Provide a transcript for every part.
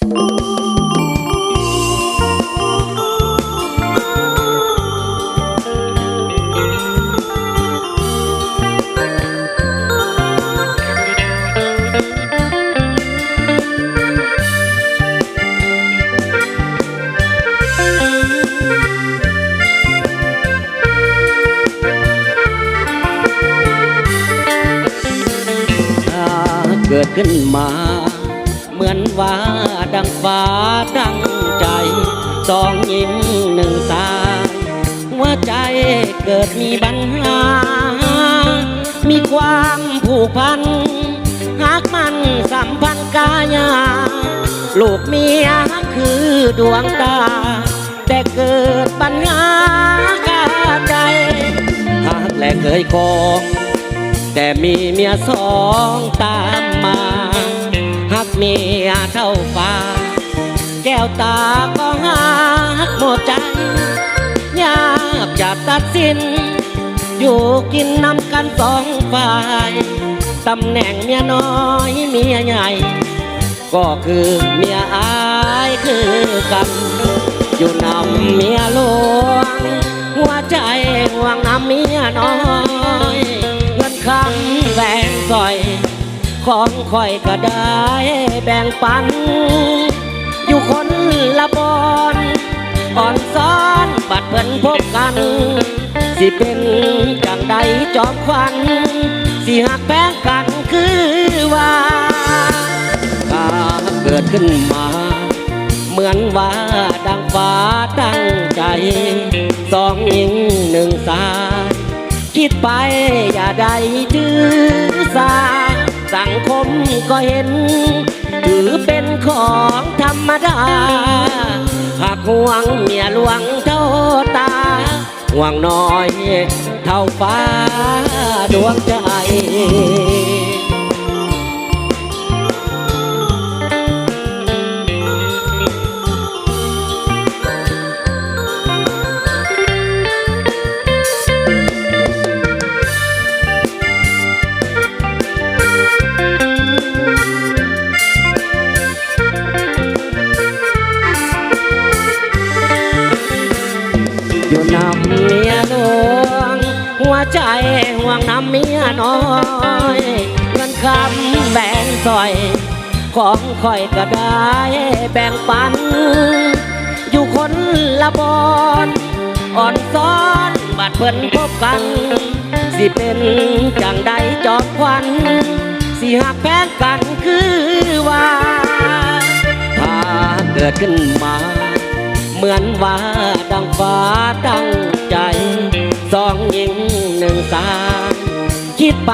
ถ้าเกิดขึ้นมา เหมือนว่าดังฟ้าดังใจ สองหญิงหนึ่งสายหัวใจเกิดมีปัญหา มีความผูกพัน หากมันสัมพันธ์กายา ลูกเมียคือดวงตา แต่เกิดปัญหาคาใจ หากแลเคยคองแต่มีเมียสองตามมา เมียเท่าฟ้า แก้วตาก็หักหมดใจ ยากจะตัดสิน อยู่กินนำกันสองฝ่ายตำแหน่งเมียน้อยเมียใหญ่ ก็คือเมียอายคือกันอยู่นำเมียหลวง หัวใจห่วงนำเมียน้อยเงินคำแบ่งซอย ของคอยก็ได้แบ่งปัน อยู่คนละบอนอ่อนซ้อนบัดเพิ่นพบกัน สิเป็นจังใดจอมควันสิหักแป้งกันคือว่าถ้าเกิดขึ้นมา เหมือนว่าดังฟ้าตั้งใจสองหญิงหนึ่งสายคิดไปอย่าได้ถือสา สังคมก็เห็น ถือเป็นของธรรมดา หากห่วงเมียหลวงเท่าตา ห่วงน้อยเท่าฟ้าดวงใจ ห่วงนำเมียน้อยเงินคำแบ่งซอย ของคอยก็ได้แบ่งปัน อยู่คนละบอนอ่อนซ้อนบัดเพิ่นพบกัน สิเป็นจังใดจอมควันสิหักแพงกันคือว่า ถ้าเกิดขึ้นมา เหมือนว่าดังฟ้าตั้งใจสองหญิง ดไป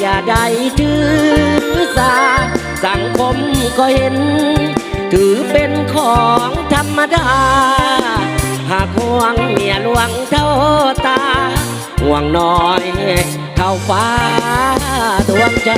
อย่าได้ถือสา สังคมก็เห็น ถือเป็นของธรรมดา หากห่วงเมียหลวงเท่าตา ห่วงน้อยเท่าฟ้าดวงใจ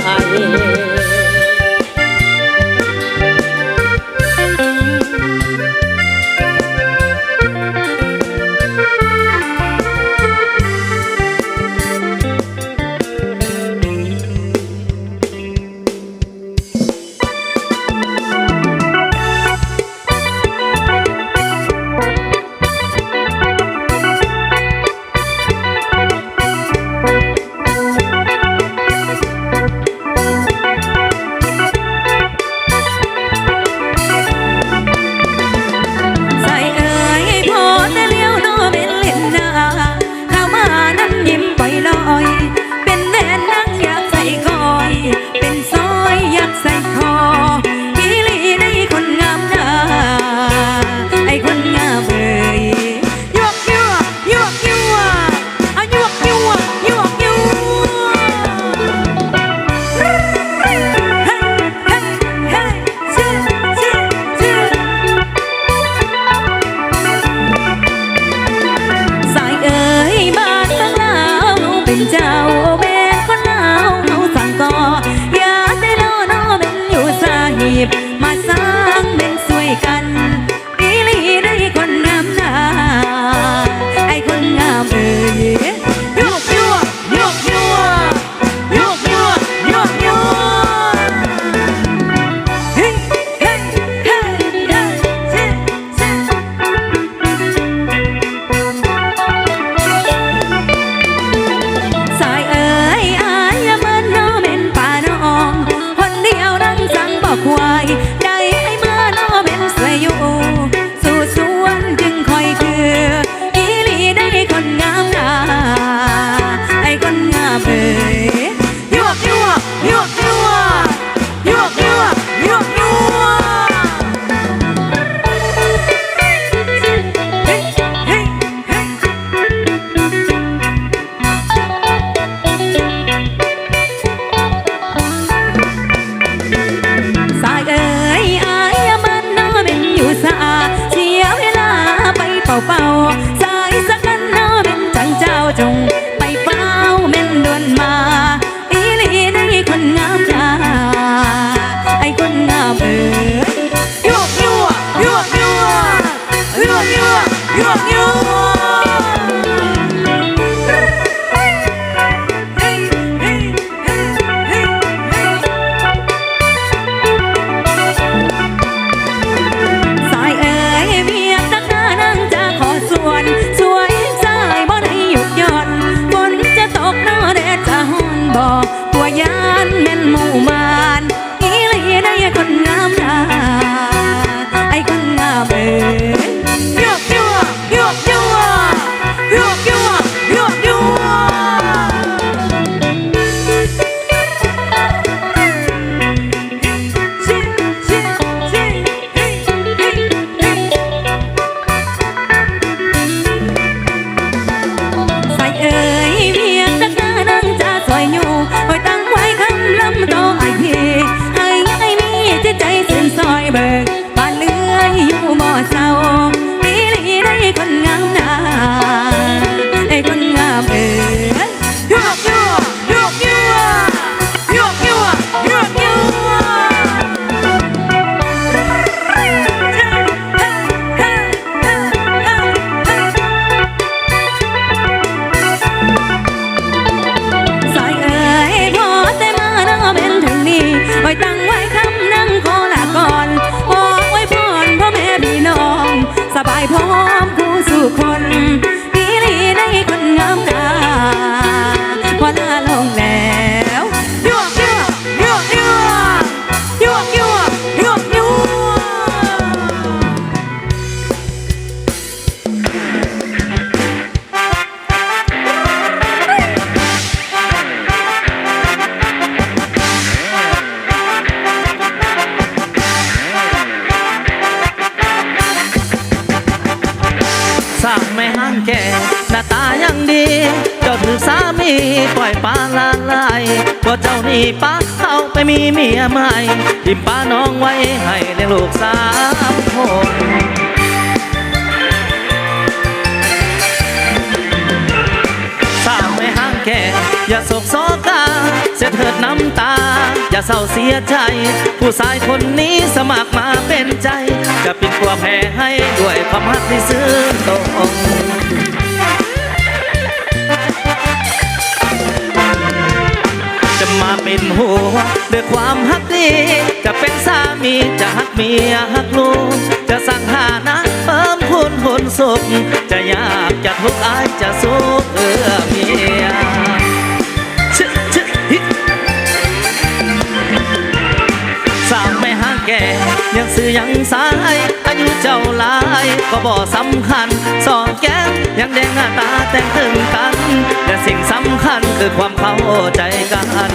윤 有 นี่ป้าเข้าไปมีเมียใหม่ทิมป้าน้องไว้ให้เลี้ยงลูกสามคนสาวไม่ห่างแก่อย่าโศกโศกาเสียเถิดน้ำตา อย่าเศร้าเสียใจ ผู้ชายคนนี้สมัครมาเป็นใจ จะปิดกลัวแพ้ให้ด้วยความรักที่ซื่อตรง หัวด้วยความฮักดีจะเป็นสามีจะฮักเมียฮักลูกจะสั่งหานะเพิ่มพุนหุนสุข จะยากจะทุกข์อายจะสู้เพื่อเมียชึชึฮิสาวไม่ห่างแก่ ยังซื้อยังสาย อายุเจ้าหลาย ก็บ่สำคัญ สองแก้มยังแดงหน้าตาแต่งตึงกันแต่สิ่งสำคัญคือความเข้าใจกัน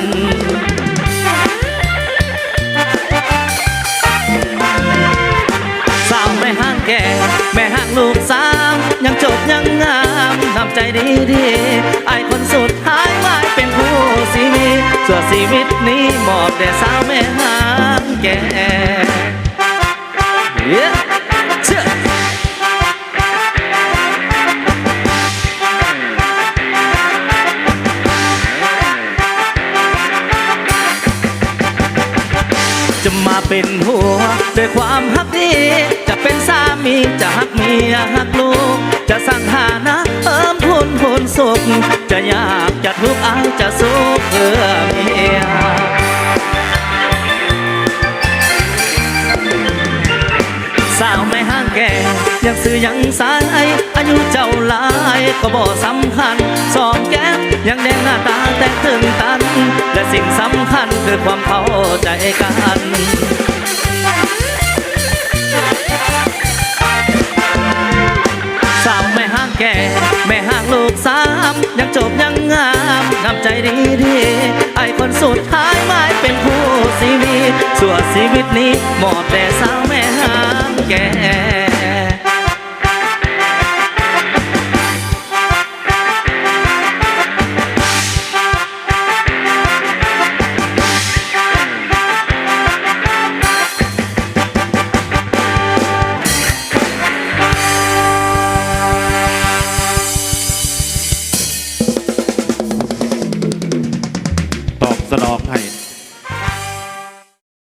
สาวไม่ห่างแก่ แม่ห่างลูกสามยังจบยังงามนำใจดีดีไอคนสุดท้ายไว้เป็นผู้สีมีส่วนชีวิตนี้มอบแด่สาวแม่ห่างแก่ จะมาเป็นหัวด้วยความฮักดีจะเป็นสามีจะฮักเมียฮักลูก จะสั่งหานะเพิ่มพูนพูนสุข จะยากจะทุกข์อายจะสู้เพื่อมี ยังซื้อยังสาย อายุเจ้าหลายก็บ่สำคัญ สองแก้มยังแดงหน้าตาแต่งตึงตัน และสิ่งสำคัญคือความเข้าใจกันสาวไม่ห่างแก่ แม่ห่างลูกสามยังจบยังงามนำใจดีดีไอคนสุดท้ายไม่เป็นผู้สีวีส่วนชีวิตนี้หมอบแต่เศร้า